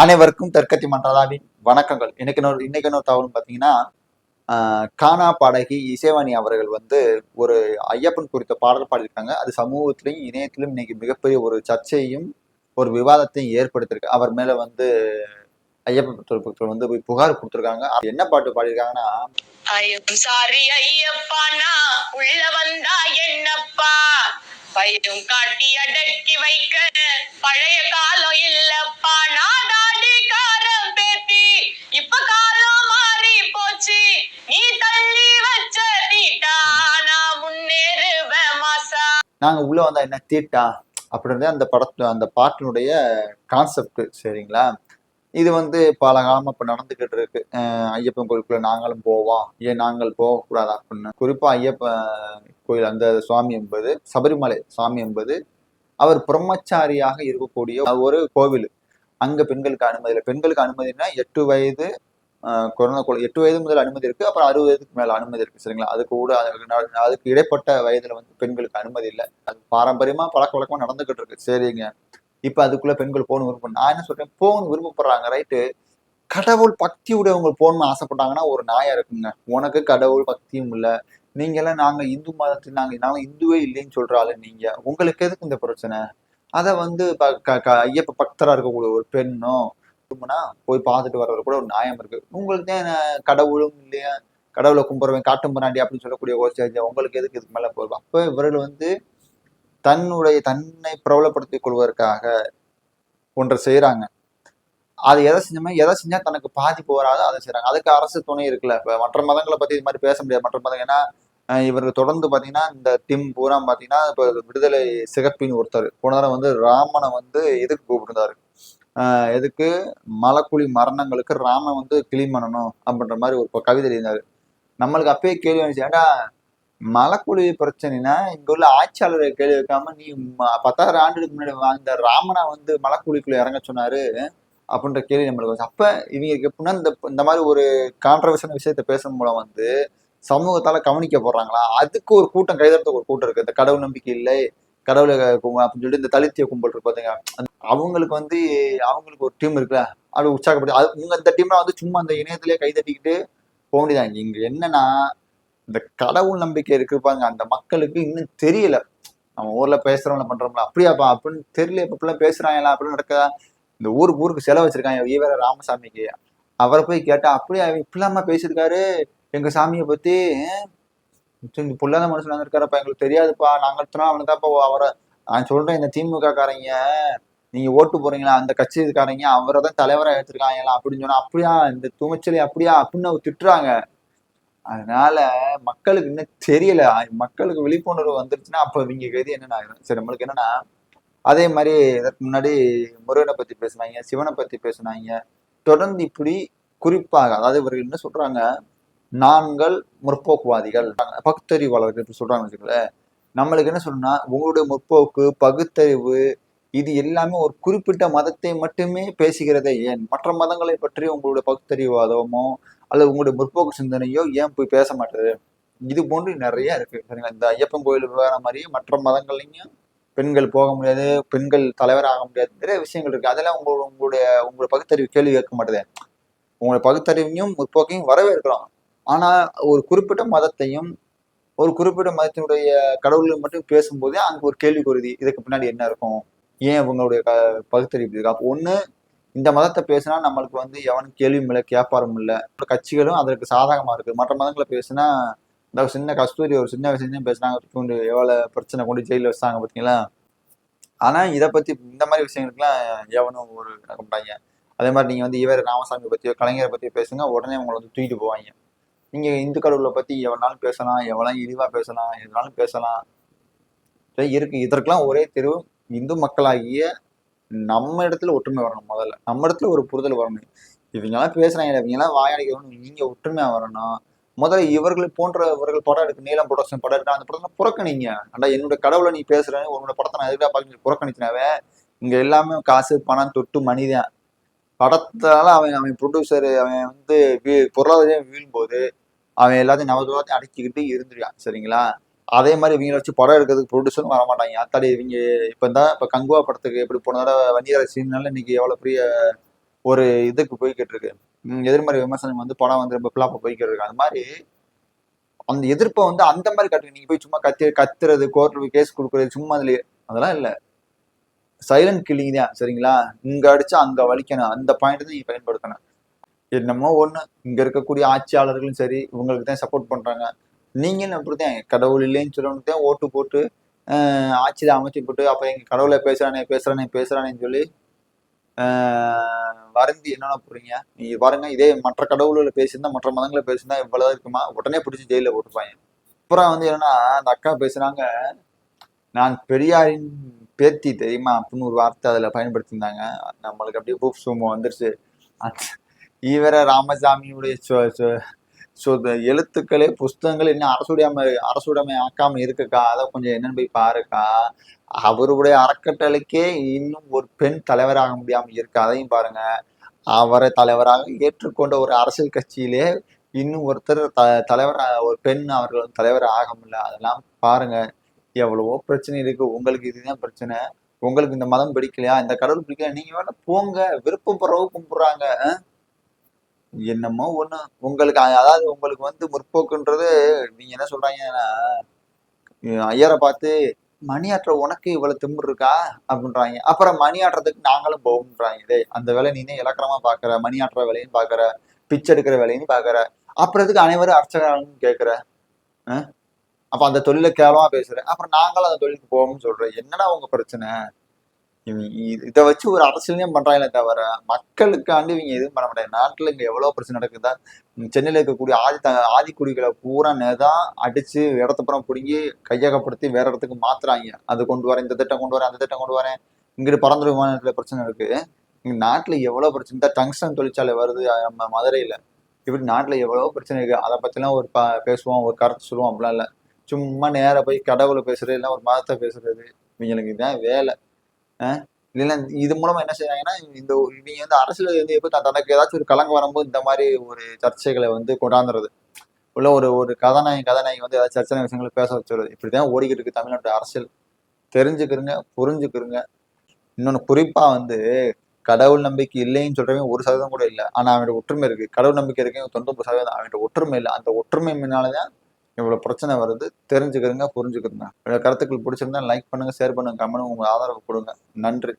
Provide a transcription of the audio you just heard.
அனைவருக்கும் தெற்கத்தி மன்றதாவின் வணக்கங்கள். இன்னைக்கு இன்னைக்கு இன்னொரு தகவல் பார்த்தீங்கன்னா கானா பாடகி இசைவாணி அவர்கள் வந்து ஒரு ஐயப்பன் குறித்த பாடல் பாடியிருக்காங்க. அது சமூகத்திலையும் இணையத்திலும் இன்னைக்கு மிகப்பெரிய ஒரு சர்ச்சையும் ஒரு விவாதத்தையும் ஏற்படுத்தியிருக்கு. அவர் மேல வந்து ஐயப்பன் வந்து போய் புகார் கொடுத்துருக்காங்க. அது என்ன பாட்டு பாடியிருக்காங்கன்னா சாரி உள்ள வந்தா என்னப்பா? காட்டி அடக்கி வைக்க பழைய நாங்கள் நாங்க உள்ள என்ன தீட்டா அப்படின்றது அந்த படத்து அந்த பாட்டினுடைய கான்செப்ட் சரிங்களா? இது வந்து பல காலமாக இப்ப நடந்துக்கிட்டு இருக்கு. அஹ் ஐயப்பன் கோயிலுக்குள்ள நாங்களும் போவோம் ஏன் நாங்கள் போகக்கூடாது அப்படின்னு. குறிப்பா ஐயப்பன் கோயில் அந்த சுவாமி என்பது சபரிமலை சுவாமி என்பது அவர் பிரம்மச்சாரியாக இருக்கக்கூடிய ஒரு கோவில். அங்க பெண்களுக்கு அனுமதி இல்லை. பெண்களுக்கு அனுமதினா எட்டு வயது கொரோனா குழ- எட்டு வயது முதல் அனுமதி இருக்கு அப்புறம் அறுபது வயதுக்கு மேல அனுமதி இருக்கு சரிங்களா? அதுக்கு கூட அதுக்கு இடைப்பட்ட வயதுல வந்து பெண்களுக்கு அனுமதி இல்லை. அது பாரம்பரியமா பழக்க வழக்கமா நடந்துகிட்டு இருக்கு. சரிங்க. இப்ப அதுக்குள்ள பெண்கள் போகணும் விருப்பம் நான் என்ன சொல்றேன்? போகணும் விருப்பப்படுறாங்க ரைட்டு. கடவுள் பக்தி உடையவங்க போகணும்னு ஆசைப்பட்டாங்கன்னா ஒரு நாயா இருக்குங்க. உனக்கு கடவுள் பக்தியும் இல்லை. நீங்க எல்லாம் நாங்க இந்து மதத்தில் நாங்க நாங்க இந்துவே இல்லைன்னு சொல்ற ஆளு நீங்க. உங்களுக்கு எதுக்கு இந்த பிரச்சனை? அதை வந்து ப- க- க- ஐயப்ப பக்தரா இருக்கக்கூடிய ஒரு பெண்ணோ குடும்பம்னா போய் பார்த்துட்டு வர்றது கூட ஒரு நியாயம் இருக்கு. உங்களுக்கு தான் கடவுளும் இல்லையா? கடவுளை கும்பிடுவேன் காட்டும் பண்ணாண்டி அப்படின்னு சொல்லக்கூடிய ஒரு உங்களுக்கு எதுக்கு இதுக்கு மேலே போடுவோம் அப்போ இவர்கள் வந்து தன்னுடைய தன்னை பிரபலப்படுத்திக் கொள்வதற்காக ஒன்றை செய்யறாங்க அது எதை செஞ்சோமே எதை செஞ்சா தனக்கு பாதிப்பு வராதோ அதை செய்கிறாங்க அதுக்கு அரசு துணை இருக்குல்ல. இப்ப மற்ற மதங்களை பத்தி இது மாதிரி பேச முடியாது. மற்ற மதம் ஏன்னா இவர்கள் தொடர்ந்து பாத்தீங்கன்னா இந்த திம் பூரா பாத்தீங்கன்னா இப்போ விடுதலை சிகப்பின்னு ஒருத்தர் போன தடவை வந்து ராமனை வந்து எதுக்கு கூப்பிட்டுருந்தாரு. எதுக்கு? மலக்குழி மரணங்களுக்கு ராமன் வந்து கிளீன் பண்ணணும் அப்படின்ற மாதிரி ஒரு கவிதை எழுதினார். நம்மளுக்கு அப்பயே கேள்வி வந்துச்சு ஏடா மலக்குழி பிரச்சனைனா இங்க உள்ள ஆட்சியாளரை கேள்வி வைக்காம நீ பத்தாயிரம் ஆண்டுக்கு முன்னாடி வாழ்ந்த ராமனை வந்து மலக்குழிக்குள்ள இறங்க சொன்னாரு? அப்படின்ற கேள்வி நம்மளுக்கு வந்து அப்ப இவங்களுக்கு எப்படின்னா இந்த இந்த மாதிரி ஒரு கான்ட்ரவர்ஷன் விஷயத்த பேசும் மூலம் வந்து சமூகத்தால கவனிக்கப்படுறாங்களா அதுக்கு ஒரு கூட்டம் கைதறதுக்கு ஒரு கூட்டம் இருக்கு. இந்த கடவுள் நம்பிக்கை இல்லை கடவுளை அப்படின்னு சொல்லிட்டு இந்த தலித்திய கும்பல் இருக்கு பாத்தீங்க அவங்களுக்கு வந்து அவங்களுக்கு ஒரு டீம் இருக்குல்ல அப்படி உற்சாகப்படுது அது உங்க இந்த டீம்லாம் வந்து சும்மா அந்த இணையத்திலேயே கைதட்டிக்கிட்டு போக முடியாது இங்க என்னன்னா இந்த கடவுள் நம்பிக்கை இருக்கு பாருங்க அந்த மக்களுக்கு இன்னும் தெரியல. நம்ம ஊர்ல பேசுறவங்கள பண்றோம்ல அப்படியாப்பா அப்படின்னு தெரியல இப்ப இப்படிலாம் பேசுறாங்களா அப்படின்னு நடக்குதா? இந்த ஊருக்கு ஊருக்கு செலவு வச்சிருக்காங்க ஈவர ராமசாமிக்கு. அவரை போய் கேட்டா அப்படியா இவர் இப்படிலாமா பேசியிருக்காரு? எங்க சாமியை பத்தி சரி, பொல்லாத மனுஷன் வந்திருக்காரப்பா எங்களுக்கு தெரியாதுப்பா நாங்கள் எத்தனை அவனுக்கு தான்ப்பா அவரை நான் சொல்றேன் இந்த திமுக காரங்க நீங்க ஓட்டு போறீங்களா? அந்த கட்சிக்காரங்க அவரை தான் தலைவரா எடுத்திருக்காங்களா அப்படின்னு சொன்னா அப்படியா? இந்த துணிச்சலி அப்படியா? அப்படின்னு அவங்க திட்டுறாங்க. அதனால மக்களுக்கு இன்னும் தெரியல. மக்களுக்கு விழிப்புணர்வு வந்துருச்சுன்னா அப்ப இவங்க கதி என்னென்ன ஆயிரும் சரி நம்மளுக்கு என்னன்னா அதே மாதிரி இதற்கு முன்னாடி முருகனை பத்தி பேசினாங்க சிவனை பத்தி பேசினாங்க. தொடர்ந்து இப்படி குறிப்பாக அதாவது இவர்கள் என்ன சொல்றாங்க? நாங்கள் முற்போக்குவாதிகள் பகுத்தறிவாளர்கள் இப்படி சொல்றாங்க வச்சுக்கோங்களேன். நம்மளுக்கு என்ன சொல்லணும்னா உங்களுடைய முற்போக்கு பகுத்தறிவு இது எல்லாமே ஒரு குறிப்பிட்ட மதத்தை மட்டுமே பேசுகிறதே ஏன்? மற்ற மதங்களை பற்றி உங்களுடைய பகுத்தறிவாதமோ அல்லது உங்களுடைய முற்போக்கு சிந்தனையோ ஏன் போய் பேச மாட்டேது? இது போன்று நிறைய இருக்கு. சரிங்களா? இந்த ஐயப்பன் கோயில் விவகாரம் மாதிரியே மற்ற மதங்கள்லையும் பெண்கள் போக முடியாது பெண்கள் தலைவர் ஆக முடியாது. நிறைய விஷயங்கள் இருக்கு. அதெல்லாம் உங்களோட உங்களுடைய உங்களுடைய பகுத்தறிவு கேள்வி கேட்க மாட்டேது. உங்களுடைய பகுத்தறிவையும் முற்போக்கையும் வரவேற்கிறோம். ஆனா ஒரு குறிப்பிட்ட மதத்தையும் ஒரு குறிப்பிட்ட மதத்தினுடைய கடவுள்கள் மட்டும் பேசும்போதே அங்கே ஒரு கேள்வி கேள்விக்குருதி இதுக்கு பின்னாடி என்ன இருக்கும்? ஏன் உங்களுடைய க பகுத்தறிவு இருக்கு? அப்போ ஒண்ணு இந்த மதத்தை பேசினா நம்மளுக்கு வந்து எவனும் கேள்வியும் இல்லை கேப்பாரும் இல்லை. கட்சிகளும் அதற்கு சாதகமா இருக்கு மற்ற மதங்களை பேசினா இந்த சின்ன கஸ்தூரி ஒரு சின்ன விஷயம் பேசுனாங்க கொண்டு எவ்வளோ பிரச்சனை கொண்டு ஜெயிலில் வச்சாங்க பார்த்தீங்களா ஆனா இதை பத்தி இந்த மாதிரி விஷயங்களுக்குலாம் எவனும் ஒரு நடக்க அதே மாதிரி நீங்க வந்து இவர் ராமசாமி பத்தியோ கலைஞரை பத்தியோ பேசுங்க உடனே உங்களை வந்து தூக்கிட்டு போவாங்க. நீங்க இந்து கடவுளை பத்தி எவனாலும் பேசலாம் எவ்வளோ இழிவா பேசலாம் எதுனாலும் பேசலாம். இருக்கு. இதற்கெல்லாம் ஒரே தெருவு இந்து மக்களாகிய நம்ம இடத்துல ஒற்றுமை வரணும் முதல்ல. நம்ம இடத்துல ஒரு புரிதல் வரணும். இவங்கெல்லாம் பேசுறாங்க இவங்கெல்லாம் வாயாடிக்க வரணும். நீங்க ஒற்றுமையா வரணும். முதல்ல இவர்கள் போன்றவர்கள் படம் எடுக்க நீளம் ப்ரொடக்ஷன் படம் எடுத்தா அந்த படத்தை புறக்கணிங்க. ஆனா என்னோட கடவுளை நீ பேசுற உன்னோட படத்தை நான் எதுக்காக பார்க்க புறக்கணிச்சினாவே இங்க எல்லாமே காசு பணம் தொட்டு மனிதன். படத்தால அவன் அவன் ப்ரொடியூசர் அவன் வந்து பொருளாதாரம் வீழும்போது அவன் எல்லாத்தையும் நவதுவாத்தையும் அடக்கிக்கிட்டு இருந்துருக்கான். சரிங்களா? அதே மாதிரி இவங்களை வச்சு படம் எடுக்கிறதுக்கு ப்ரொடியூசரும் வர மாட்டாங்க அத்தாடி இவங்க இப்போ தான் இப்போ கங்குவா படத்துக்கு எப்படி போன தடவை வன்னியர் சீனால இன்னைக்கு எவ்வளோ பெரிய ஒரு இதுக்கு போய்கிட்டு இருக்கு. எதிர்மறை விமர்சனம் வந்து படம் வந்து ரொம்ப ஃபிளாப்பா போய்கிட்டு இருக்கு. அது மாதிரி அந்த எதிர்ப்பை வந்து அந்த மாதிரி காட்டுங்க. நீங்க போய் சும்மா கத்தி கத்துறது கோர்ட்டு போய் கேஸ் கொடுக்குறது சும்மா அதுல அதெல்லாம் இல்லை. சைலண்ட் கில்லிங் தான் சரிங்களா? இங்க அடிச்சா அங்க வலிக்கணும். அந்த பாயிண்ட் தான் நீங்க பயன்படுத்தணும். என்னமோ ஒண்ணு. இங்க இருக்கக்கூடிய ஆட்சியாளர்களும் சரி இவங்களுக்கு தான் சப்போர்ட் பண்றாங்க. நீங்களும் அப்படித்தான். கடவுள் இல்லைன்னு சொல்லணும் தான் ஓட்டு போட்டு ஆஹ் ஆட்சியில அமைச்சு போட்டு அப்போ எங்கள் கடவுளை பேசுகிறானே பேசுகிறானே பேசுகிறானேன்னு சொல்லி வருந்தி என்னென்ன போறீங்க? நீங்க பாருங்க இதே மற்ற கடவுள்களை பேசியிருந்தா மற்ற மதங்களை பேசியிருந்தா இவ்வளவுதான் இருக்குமா? உடனே பிடிச்சி ஜெயில போட்டுப்பாங்க அப்புறம் வந்து என்னன்னா அந்த அக்கா பேசுனாங்க நான் பெரியாரின் பேத்தி தெரியுமா? அப்படின்னு ஒரு வார்த்தை அதுல பயன்படுத்தியிருந்தாங்க. நம்மளுக்கு அப்படியே பூப் சுமோ வந்துருச்சு. ஈவர ராமசாமியுடைய ஸோ இந்த எழுத்துக்களே புஸ்தகங்கள் இன்னும் அரசுடையாம அரசுடைமை ஆக்காம இருக்குக்கா? அதை கொஞ்சம் என்னன்னு போய் பாருக்கா. அவருடைய அறக்கட்டளைக்கே இன்னும் ஒரு பெண் தலைவராக முடியாம இருக்கு? அதையும் பாருங்க. அவரை தலைவராக ஏற்றுக்கொண்ட ஒரு அரசியல் கட்சியிலே இன்னும் ஒருத்தர் த தலைவர் ஒரு பெண் அவர்கள் தலைவர் ஆக முடியல. அதெல்லாம் பாருங்க. எவ்வளவோ பிரச்சனை இருக்கு. உங்களுக்கு இதுதான் பிரச்சனை. உங்களுக்கு இந்த மதம் பிடிக்கலையா? இந்த கடவுள் பிடிக்கல நீங்க வேணா போங்க. விருப்பப்படுறவங்க கும்பிடுறாங்க. அஹ்? என்னமோ ஒண்ணு. உங்களுக்கு அதாவது உங்களுக்கு வந்து முற்போக்குன்றது நீங்க என்ன சொல்றாங்கன்னா ஐயரை பார்த்து மணியாற்ற உனக்கு இவ்வளவு திமிரு இருக்கா? அப்படின்றாங்க. அப்புறம் மணியாற்றத்துக்கு நாங்களும் போகும்ன்றாங்க டேய் அந்த வேலை நீனே இலக்கணமா பாக்குற மணியாற்ற வேலையும் பாக்குற பிச்சை எடுக்கிற வேலையும் பாக்குற அப்புறத்துக்கு அனைவரும் அர்ச்சகராகணும்னு கேட்குற? அப்ப அந்த தொழிலை கேவலமா பேசுற. அப்புறம் நாங்களும் அந்த தொழிலுக்கு போவோம்னு சொல்றேன் என்னடா உங்க பிரச்சனை? இவங்க இதை வச்சு ஒரு அரசியலையும் பண்றாங்களே தவிர மக்களுக்காண்டி இவங்க எதுவும் பண்ண மாட்டாங்க. நாட்டுல இங்க எவ்வளவு பிரச்சனை நடக்குதா சென்னையில் சென்னையில இருக்கக்கூடிய ஆதி த- ஆதிக்குடிகளை பூரா நேதான் அடிச்சு இடத்த புறம் பிடுங்கி கையகப்படுத்தி வேற இடத்துக்கு மாத்துறாங்க. அது கொண்டு வரேன் இந்த திட்டம் கொண்டு வரேன் அந்த திட்டம் கொண்டு வரேன். இங்கிட்டு பரந்துரை விமானத்துல பிரச்சனை இருக்கு. இங்க நாட்டுல எவ்வளவு பிரச்சனை தான் டங்ஸ்டன் தொழிற்சாலை வருது நம்ம மதுரையில. இப்படி நாட்டுல எவ்வளவு பிரச்சனை இருக்கு. அதை பத்திலாம் ஒரு ப பேசுவோம் ஒரு கருத்து சொல்லுவோம் அப்படிலாம் இல்ல. சும்மா நேரா போய் கடவுளை பேசுறது இல்லை ஒரு மதத்தை பேசுறது. இவங்களுக்கு தான் வேலை. அஹ் இல்லைன்னா இது மூலமா என்ன செய்யறாங்கன்னா இந்த இவங்க வந்து அரசியல் வந்து எப்போ தனக்கு ஏதாச்சும் ஒரு கலங்க வரும்போது இந்த மாதிரி ஒரு சர்ச்சைகளை வந்து கொண்டாந்துறது. உள்ள ஒரு ஒரு கதாநாயகி கதாநாயகி வந்து ஏதாச்சும் சர்ச்சனை விஷயங்களை பேச வச்சுருது இப்படிதான் ஓடிக்கிட்டு இருக்கு தமிழ்நாட்டு அரசியல். தெரிஞ்சுக்கிறங்க புரிஞ்சுக்கிறங்க. இன்னொன்று குறிப்பா வந்து கடவுள் நம்பிக்கை இல்லைன்னு சொல்றவங்க ஒரு சதவீதம் கூட இல்லை. ஆனா அவனோட ஒற்றுமை இருக்கு. கடவுள் நம்பிக்கை இருக்கு தொண்ணூறு சதவீதம் அவனோட ஒற்றுமை இல்லை. அந்த ஒற்றுமை முன்னாலதான் இவ்வளோ பிரச்சனை வருது தெரிஞ்சுக்கிறங்க புரிஞ்சுக்கிறங்க. கருத்துக்கள் பிடிச்சிருந்தா லைக் பண்ணுங்கள் ஷேர் பண்ணுங்க கமெண்ட் உங்கள் ஆதரவு கொடுங்க. நன்றி.